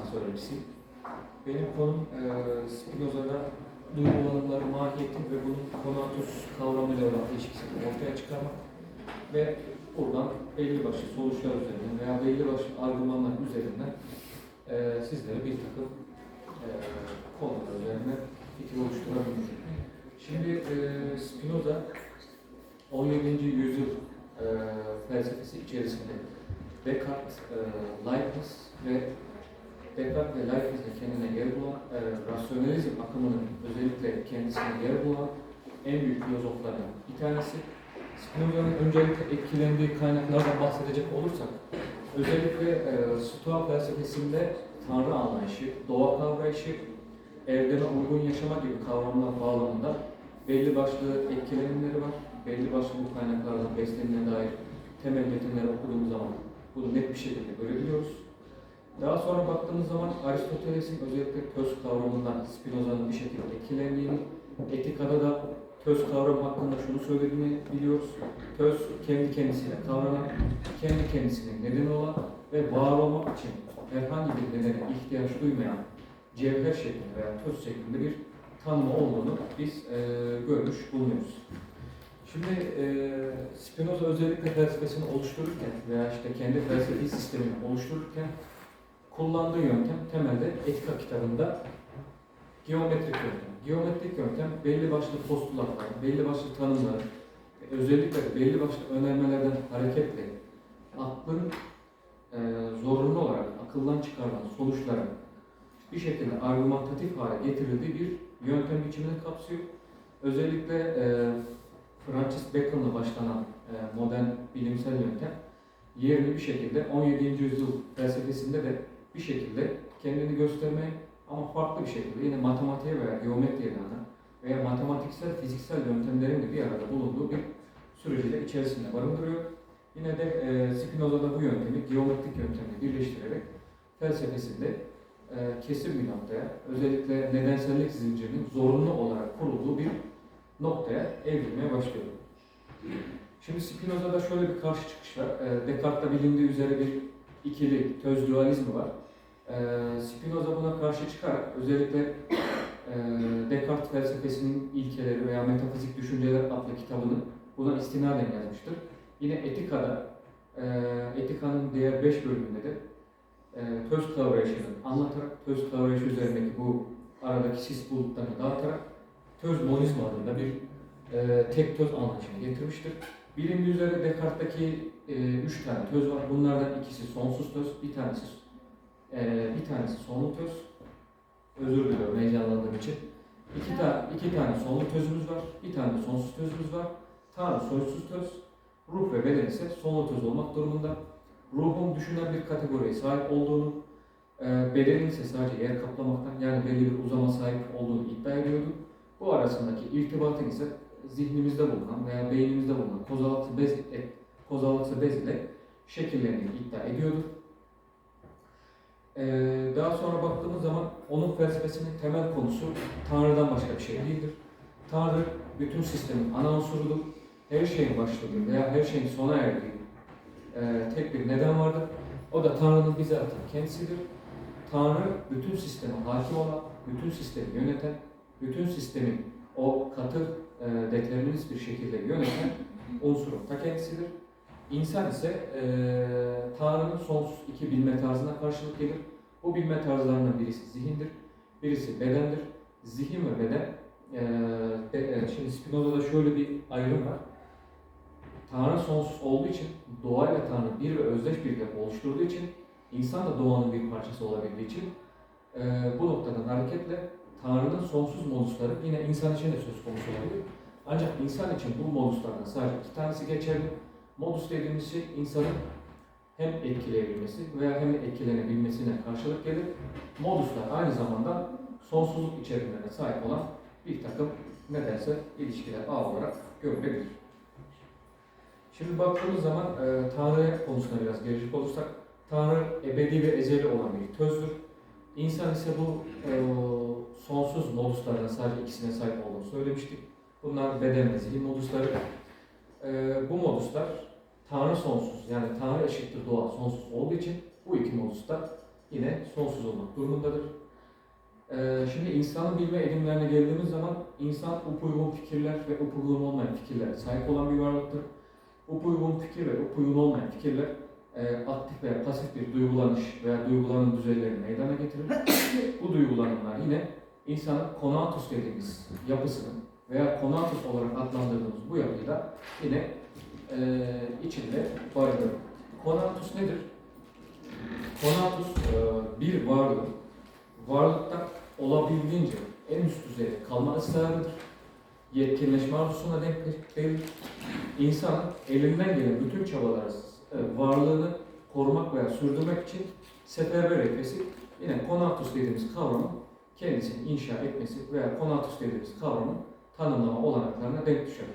lisans öğrencisiyim. Benim konum e, Spinoza'da duygulanımları, mahiyeti ve bunun konatus kavramıyla olan ilişkisini ortaya çıkarmak ve buradan belli başlı sonuçlar üzerinden veya belli başlı argümanlar üzerinden e, sizlere bir takım e, konular üzerine fikir oluşturabilmek. Şimdi e, Spinoza 17. yüzyıl e, felsefesi içerisinde Descartes, e, Leibniz ve Descartes ve Leibniz'de kendine yer bulan, e, rasyonalizm akımının özellikle kendisine yer bulan en büyük filozoflardan bir tanesi. Spinoza'nın öncelikle etkilendiği kaynaklardan bahsedecek olursak, özellikle e, Stoa felsefesinde Tanrı anlayışı, doğa kavrayışı, erdeme uygun yaşama gibi kavramlar bağlamında belli başlı etkilenimleri var. Belli başlı bu kaynaklardan beslenine dair temel metinleri okuduğumuz zaman bunu net bir şekilde görebiliyoruz. Daha sonra baktığımız zaman Aristoteles'in özellikle töz kavramından Spinoza'nın bir şekilde etkilendiğini, etikada da töz kavramı hakkında şunu söylediğini biliyoruz. Töz kendi kendisine kavranan, kendi kendisine neden olan ve var olmak için herhangi bir nedene ihtiyaç duymayan cevher şeklinde veya töz şeklinde bir tanımı olduğunu biz e, görmüş bulunuyoruz. Şimdi e, Spinoza özellikle felsefesini oluştururken veya işte kendi felsefi sistemini oluştururken kullandığı yöntem temelde etika kitabında geometrik yöntem. Geometrik yöntem belli başlı postulatlar, belli başlı tanımlar, özellikle belli başlı önermelerden hareketle aklın e, zorunlu olarak akıldan çıkarılan sonuçların bir şekilde argümantatif hale getirildiği bir yöntem biçimini kapsıyor. Özellikle e, Francis Bacon'la başlanan e, modern bilimsel yöntem yerini bir şekilde 17. yüzyıl felsefesinde de bir şekilde kendini göstermeye ama farklı bir şekilde yine matematiğe veya geometriye dayanan veya matematiksel, fiziksel yöntemlerin de bir arada bulunduğu bir süreci de içerisinde barındırıyor. Yine de e, Spinoza da bu yöntemi geometrik yöntemle birleştirerek felsefesinde e, kesin bir noktaya, özellikle nedensellik zincirinin zorunlu olarak kurulduğu bir noktaya evrilmeye başlıyor. Şimdi Spinoza'da şöyle bir karşı çıkış var. E, Descartes'ta bilindiği üzere bir ikili töz dualizmi var. E, Spinoza buna karşı çıkarak özellikle e, Descartes felsefesinin ilkeleri veya metafizik düşünceler adlı kitabını buna istinaden yazmıştır. Yine Etika'da, e, Etika'nın diğer beş bölümünde de e, töz kavrayışını anlatarak, töz kavrayışı üzerindeki bu aradaki sis bulutlarını dağıtarak töz monizma adında bir e, tek töz anlayışını getirmiştir. Bilindiği üzere Descartes'teki üç tane töz var. Bunlardan ikisi sonsuz töz, bir tanesi e, bir tanesi sonlu töz. Özür diliyorum heyecanlandığım için. İki, ta, iki tane sonlu tözümüz var, bir tane de sonsuz tözümüz var. Tanrı sonsuz töz, ruh ve beden ise sonlu töz olmak durumunda. Ruhun düşünen bir kategoriye sahip olduğunu, e, bedenin ise sadece yer kaplamaktan yani belli bir uzama sahip olduğunu iddia ediyordu. Bu arasındaki irtibatın ise zihnimizde bulunan veya beynimizde bulunan kozalaksı bez, e, kozalaksı bez ile şekillendiğini iddia ediyordu. Ee, daha sonra baktığımız zaman onun felsefesinin temel konusu Tanrı'dan başka bir şey değildir. Tanrı bütün sistemin ana unsurudur. Her şeyin başladığı veya her şeyin sona erdiği e, tek bir neden vardır. O da Tanrı'nın bizatihi kendisidir. Tanrı bütün sisteme hakim olan, bütün sistemi yöneten, bütün sistemin o katı e, determinist bir şekilde yöneten unsurun ta kendisidir. İnsan ise e, Tanrı'nın sonsuz iki bilme tarzına karşılık gelir. Bu bilme tarzlarından birisi zihindir, birisi bedendir. Zihin ve beden, e, de, e, şimdi Spinoza'da şöyle bir ayrım var. Tanrı sonsuz olduğu için, doğayla Tanrı bir ve özdeş bir yapı oluşturduğu için, insan da doğanın bir parçası olabildiği için e, bu noktadan hareketle Tanrı'nın sonsuz modusları yine insan için de söz konusu olabilir. Ancak insan için bu moduslardan sadece iki tanesi geçerli. Modus dediğimiz şey insanın hem etkileyebilmesi veya hem etkilenebilmesine karşılık gelir. Moduslar aynı zamanda sonsuzluk içerimlerine sahip olan bir takım nedense ilişkiler ağ olarak görülebilir. Şimdi baktığımız zaman e, Tanrı konusuna biraz gelecek olursak, Tanrı ebedi ve ezeli olan bir tözdür. İnsan ise bu e, sonsuz moduslardan sadece ikisine sahip olduğunu söylemiştik. Bunlar beden ve zihin modusları. e, bu moduslar Tanrı sonsuz yani Tanrı eşittir doğa sonsuz olduğu için bu iki modus da yine sonsuz olmak durumundadır. E, şimdi insanın bilme edimlerine geldiğimiz zaman insan upuygun fikirler ve upuygun olmayan fikirlere sahip olan bir varlıktır. Upuygun fikir ve upuygun olmayan fikirler e, aktif veya pasif bir duygulanış veya duygulanım düzeylerini meydana getirir. bu duygulanımlar yine insanın konatus dediğimiz yapısının veya konatus olarak adlandırdığımız bu yapıyı da yine e, içinde barındırır. Konatus nedir? Konatus e, bir varlığın varlıkta olabildiğince en üst düzeyde kalma ısrarıdır. Yetkinleşme arzusuna denk gelir. İnsanın elinden gelen bütün çabaları e, varlığını korumak veya sürdürmek için seferber etmesi yine konatus dediğimiz kavramın kendisini inşa etmesi veya konatus dediğimiz kavramın tanımlama olanaklarına denk düşer.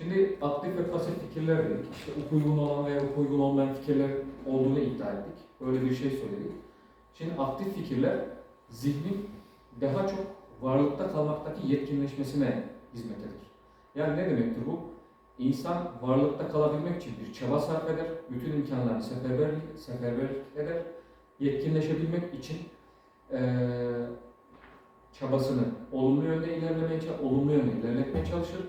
Şimdi aktif ve pasif fikirler dedik. İşte uygun olan veya uygun olmayan fikirler olduğunu iddia ettik. Böyle bir şey söyledik. Şimdi aktif fikirler zihnin daha çok varlıkta kalmaktaki yetkinleşmesine hizmet eder. Yani ne demektir bu? İnsan varlıkta kalabilmek için bir çaba sarf eder, bütün imkanlarını seferber, seferber eder, yetkinleşebilmek için eee, çabasını olumlu yönde ilerlemeye, olumlu yönde ilerletmeye çalışır.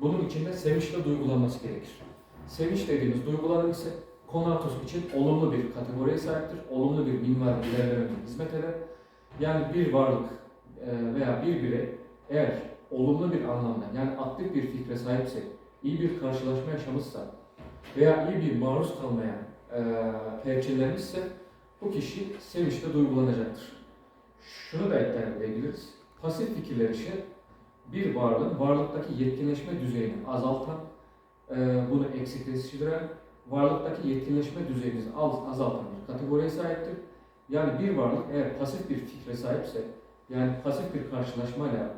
Bunun için de sevinçle duygulanması gerekir. Sevinç dediğimiz duygulanım ise konatus için olumlu bir kategoriye sahiptir. Olumlu bir minvalde ilerlemeye hizmet eder. Yani bir varlık e, veya bir birey eğer olumlu bir anlamda yani aktif bir fikre sahipse, iyi bir karşılaşma yaşamışsa veya iyi bir maruz kalmaya e, perçinlenmişse bu kişi sevinçle duygulanacaktır. Şunu da iddia edebiliriz. Pasif fikirler işi bir varlığın varlıktaki yetkinleşme düzeyini azaltan, e, bunu eksikleştiren, varlıktaki yetkinleşme düzeyini az- azaltan bir kategoriye sahiptir. Yani bir varlık eğer pasif bir fikre sahipse, yani pasif bir karşılaşmayla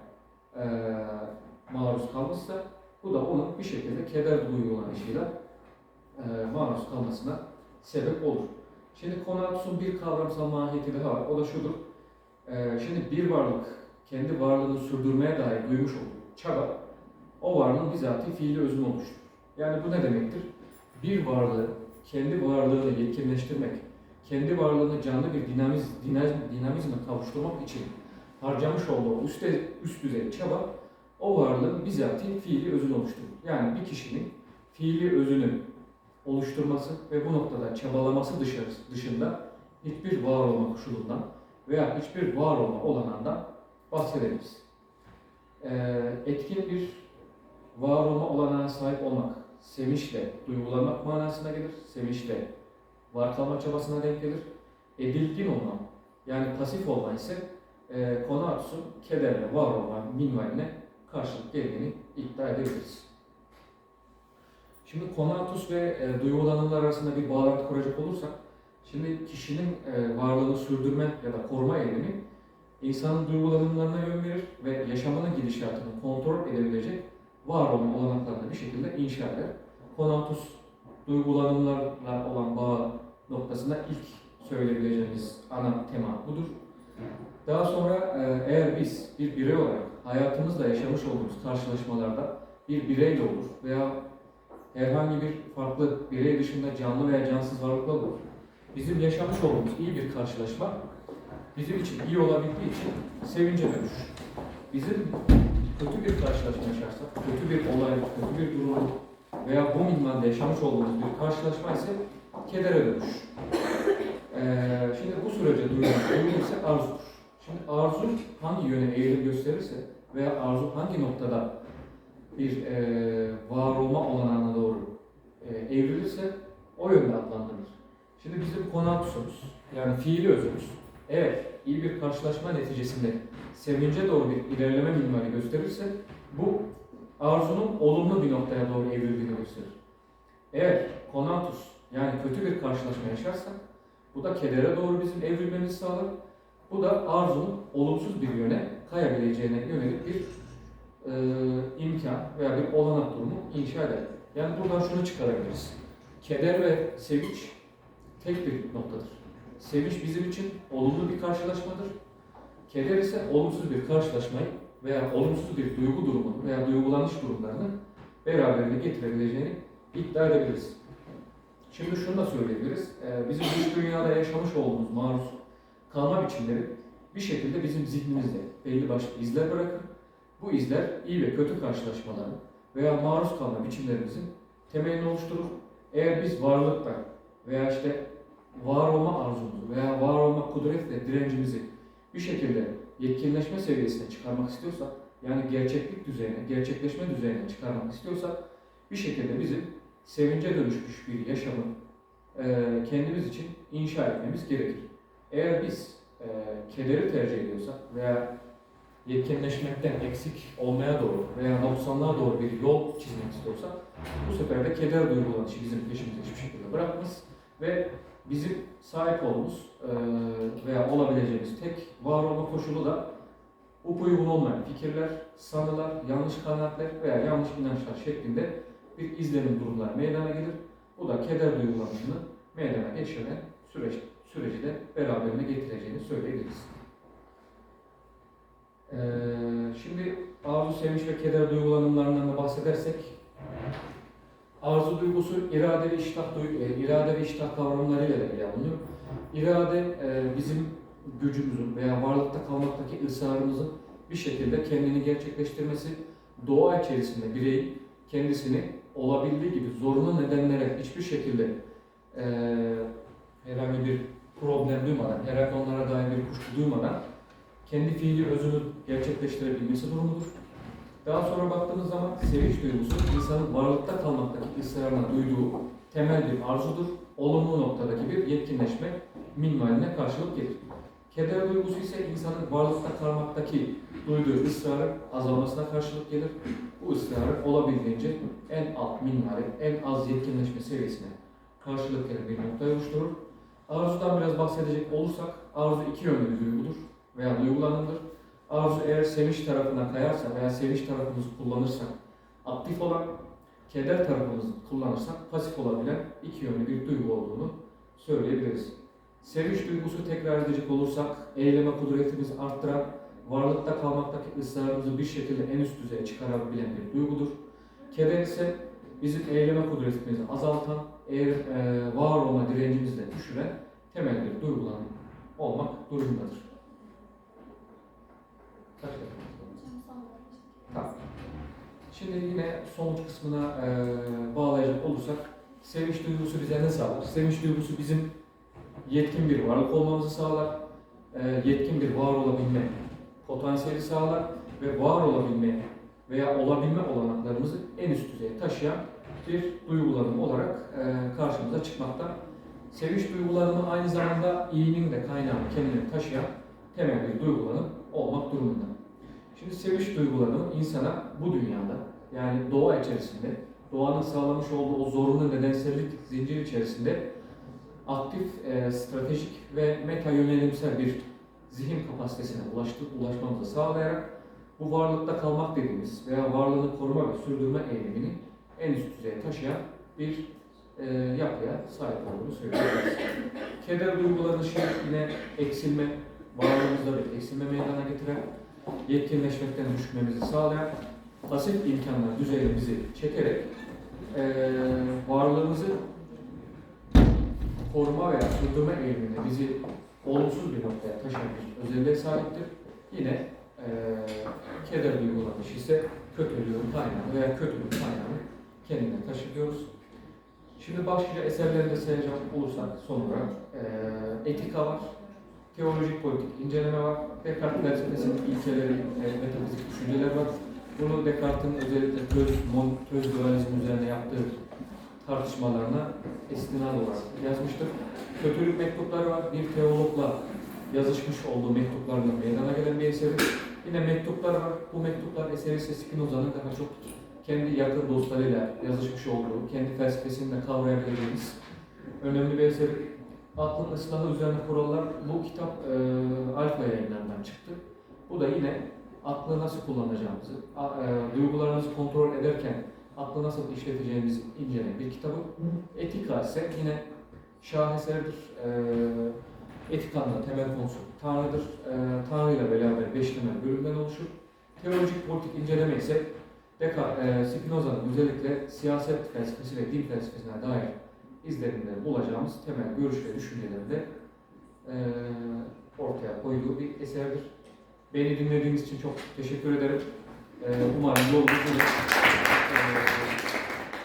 e, maruz kalmışsa, bu da onun bir şekilde keder duygulanışıyla e, maruz kalmasına sebep olur. Şimdi Konatus'un bir kavramsal mahiyeti daha var. O da şudur. E, şimdi bir varlık kendi varlığını sürdürmeye dair duymuş olduğu çaba, o varlığın bizatihi fiili özünü oluşturur. Yani bu ne demektir? Bir varlığı kendi varlığını yetkinleştirmek, kendi varlığını canlı bir dinamiz, dinamiz, dinamizme kavuşturmak için harcamış olduğu üst, üst düzey çaba, o varlığın bizatihi fiili özünü oluşturur. Yani bir kişinin fiili özünü oluşturması ve bu noktada çabalaması dışarı, dışında hiçbir var olma koşulundan veya hiçbir var olma olanağından bahsedebiliriz. Ee, etkin bir var olma olanağına sahip olmak, sevinçle duygulanmak manasına gelir. Sevinçle var kalma çabasına denk gelir. Edilgin olma, yani pasif olma ise e, konu arzusu kederle var olma minvaline karşılık geldiğini iddia edebiliriz. Şimdi konatus ve e, duygulanımlar arasında bir bağlantı kuracak olursak, şimdi kişinin e, varlığını sürdürme ya da koruma eylemi insanın duygulanımlarına yön verir ve yaşamının gidişatını kontrol edebilecek var olma olanaklarını bir şekilde inşa eder. Konatus duygulanımlarla olan bağ noktasında ilk söyleyebileceğimiz ana tema budur. Daha sonra e, eğer biz bir birey olarak hayatımızda yaşamış olduğumuz karşılaşmalarda bir bireyle olur veya herhangi bir farklı birey dışında canlı veya cansız varlıkla olur. Bizim yaşamış olduğumuz iyi bir karşılaşma bizim için iyi olabildiği için sevince dönüşür. Bizim kötü bir karşılaşma yaşarsak, kötü bir olay, kötü bir durum veya bu minvalde yaşamış olduğumuz bir karşılaşma ise kedere dönüşür. Ee, şimdi bu sürece duyulan duygu ise arzudur. Şimdi arzu hangi yöne eğilim gösterirse veya arzu hangi noktada bir e, var olma olanağına doğru e, evrilirse o yönde adlandırılır. Şimdi bizim konatusumuz yani fiili özümüz eğer iyi bir karşılaşma neticesinde sevince doğru bir ilerleme minvali gösterirse bu arzunun olumlu bir noktaya doğru evrildiğini gösterir. Eğer konatus yani kötü bir karşılaşma yaşarsak bu da kedere doğru bizim evrilmemizi sağlar. Bu da arzunun olumsuz bir yöne kayabileceğine yönelik bir e, imkan veya bir olanak durumu inşa eder. Yani buradan şunu çıkarabiliriz. Keder ve sevinç tek bir noktadır. Sevinç bizim için olumlu bir karşılaşmadır. Keder ise olumsuz bir karşılaşmayı veya olumsuz bir duygu durumunu veya duygulanış durumlarını beraberinde getirebileceğini iddia edebiliriz. Şimdi şunu da söyleyebiliriz. Ee, bizim dış dünyada yaşamış olduğumuz maruz kalma biçimleri bir şekilde bizim zihnimizde belli başlı izler bırakır. Bu izler iyi ve kötü karşılaşmaların veya maruz kalma biçimlerimizin temelini oluşturur. Eğer biz varlıkta veya işte var olma arzumuzu veya var olma kudretle direncimizi bir şekilde yetkinleşme seviyesine çıkarmak istiyorsak, yani gerçeklik düzeyine, gerçekleşme düzeyine çıkarmak istiyorsak bir şekilde bizim sevince dönüşmüş bir yaşamı e, kendimiz için inşa etmemiz gerekir. Eğer biz e, kederi tercih ediyorsak veya yetkinleşmekten eksik olmaya doğru veya noksanlığa doğru bir yol çizmek istiyorsak bu sefer de keder duygulanışı bizim peşimize hiçbir şekilde bırakmaz ve bizim sahip olduğumuz e, veya olabileceğimiz tek var olma koşulu da uygun olmayan fikirler, sanılar, yanlış kanaatler veya yanlış inançlar şeklinde bir izlenim durumlar meydana gelir. Bu da keder duygulanışını meydana geçiren süreç, süreci de beraberine getireceğini söyleyebiliriz. Ee, şimdi arzu, sevinç ve keder duygulanımlarından da bahsedersek arzu duygusu irade ve iştah, e, irade ve iştah kavramlarıyla ele alınıyor. İrade e, bizim gücümüzün veya varlıkta kalmaktaki ısrarımızın bir şekilde kendini gerçekleştirmesi, doğa içerisinde bireyin kendisini olabildiği gibi zorunlu nedenlere hiçbir şekilde e, herhangi bir problem duymadan, herhangi onlara dair bir kuşku duymadan kendi fiili özünü gerçekleştirebilmesi durumudur. Daha sonra baktığımız zaman sevinç duygusu insanın varlıkta kalmaktaki ısrarına duyduğu temel bir arzudur. Olumlu noktadaki bir yetkinleşme minvaline karşılık gelir. Keder duygusu ise insanın varlıkta kalmaktaki duyduğu ısrarın azalmasına karşılık gelir. Bu ısrarın olabildiğince en alt minvale, en az yetkinleşme seviyesine karşılık gelen bir noktayı oluşturur. Arzudan biraz bahsedecek olursak, arzu iki yönlü bir duygudur veya duygulanımdır. Arzu eğer sevinç tarafına kayarsa veya sevinç tarafımızı kullanırsak aktif olan, keder tarafımızı kullanırsak pasif olabilen iki yönlü bir duygu olduğunu söyleyebiliriz. Sevinç duygusu tekrar edecek olursak eyleme kudretimizi arttıran, varlıkta kalmaktaki ısrarımızı bir şekilde en üst düzeye çıkarabilen bir duygudur. Keder ise bizim eyleme kudretimizi azaltan, eğer e, var olma direncimizi de düşüren temel bir duygulanım olmak durumundadır. Tamam. Şimdi yine sonuç kısmına e, bağlayacak olursak, sevinç duygusu bize ne sağlar? Sevinç duygusu bizim yetkin bir varlık olmamızı sağlar, e, yetkin bir var olabilme potansiyeli sağlar ve var olabilme veya olabilme olanaklarımızı en üst düzeye taşıyan bir duygulanım olarak e, karşımıza çıkmakta. Sevinç duygulanımı aynı zamanda iyinin de kaynağını kendine taşıyan temel bir duygulanım durumunda. Şimdi sevinç duygulanımı insana bu dünyada yani doğa içerisinde doğanın sağlamış olduğu o zorunlu nedensellik zinciri içerisinde aktif, e, stratejik ve meta yönelimsel bir zihin kapasitesine ulaştı, ulaşmamızı sağlayarak bu varlıkta kalmak dediğimiz veya varlığını koruma ve sürdürme eylemini en üst düzeye taşıyan bir e, yapıya sahip olduğunu söyleyebiliriz. Keder duygulanışı yine eksilme, varlığımızda bir eksilme meydana getiren, yetkinleşmekten düşmemizi sağlayan, pasif imkanlar düzeyine bizi çekerek e, varlığımızı koruma veya sürdürme eğiliminde bizi olumsuz bir noktaya taşıyan bir özelliğe sahiptir. Yine e, keder duygulanışı ise kötülüğün kaynağı veya kötülük kaynağını kendine taşıyoruz. Şimdi başlıca eserlerinde sayacak olursak son olarak e, etika var, teolojik politik inceleme var, Descartes felsefesinin ilkeleri, e, metafizik düşünceler var. Bunu Descartes'in özellikle töz, mon, töz dualizm üzerine yaptığı tartışmalarına istinad olarak yazmıştır. Kötülük mektupları var. Bir teologla yazışmış olduğu mektuplarla meydana gelen bir eseri. Yine mektuplar var. Bu mektuplar eseri ise Spinoza'nın daha çok kendi yakın dostlarıyla yazışmış olduğu, kendi felsefesini de kavrayabileceğimiz önemli bir eseri. Aklın ıslahı üzerine kurallar. Bu kitap e, Alfa yayınlarından çıktı. Bu da yine aklı nasıl kullanacağımızı, a, e, duygularımızı kontrol ederken aklı nasıl işleteceğimizi inceleyen bir kitabı. Etika ise yine şaheserdir. E, etikanın temel konusu Tanrı'dır. E, Tanrı ile beraber beş temel bölümden oluşur. Teolojik politik inceleme ise Deka, e, Spinoza'nın özellikle siyaset felsefesi ve din felsefesine dair izlenimleri bulacağımız temel görüş ve düşünceleri de e, ortaya koyduğu bir eserdir. Beni dinlediğiniz için çok teşekkür ederim. E, umarım yolumuzu e,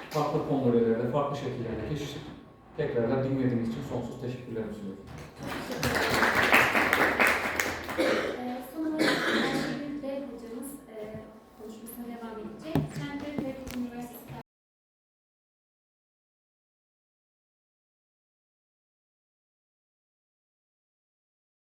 farklı konularda, farklı şekillerde keşif tekrardan dinlediğiniz için sonsuz teşekkürlerimi sunuyorum.